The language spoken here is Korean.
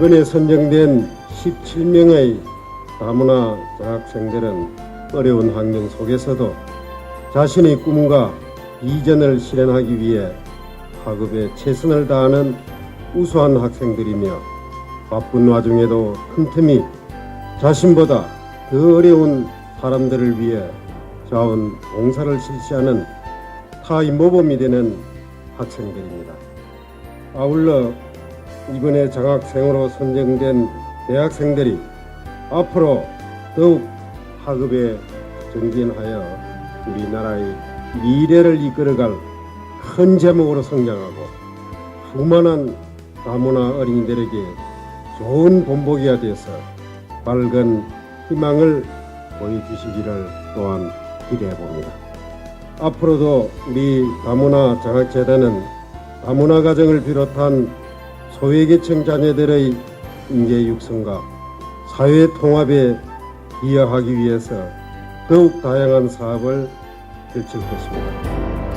이번에 선정된 17명의 다문화 장학생들은 어려운 환경 속에서도 자신의 꿈과 비전을 실현하기 위해 학업에 최선을 다하는 우수한 학생들이며 바쁜 와중에도 틈틈이 자신보다 더 어려운 사람들을 위해 자원 봉사를 실시하는 타의 모범이 되는 학생들입니다. 아울러 이번에 장학생으로 선정된 대학생들이 앞으로 더욱 학업에 정진하여 우리나라의 미래를 이끌어갈 큰 제목으로 성장하고 수많은 다문화 어린이들에게 좋은 본보기가 되어서 밝은 희망을 보여주시기를 또한 기대해 봅니다. 앞으로도 우리 다문화 장학재단은 다문화 가정을 비롯한 소외계층 자녀들의 인재 육성과 사회 통합에 기여하기 위해서 더욱 다양한 사업을 펼칠 것입니다.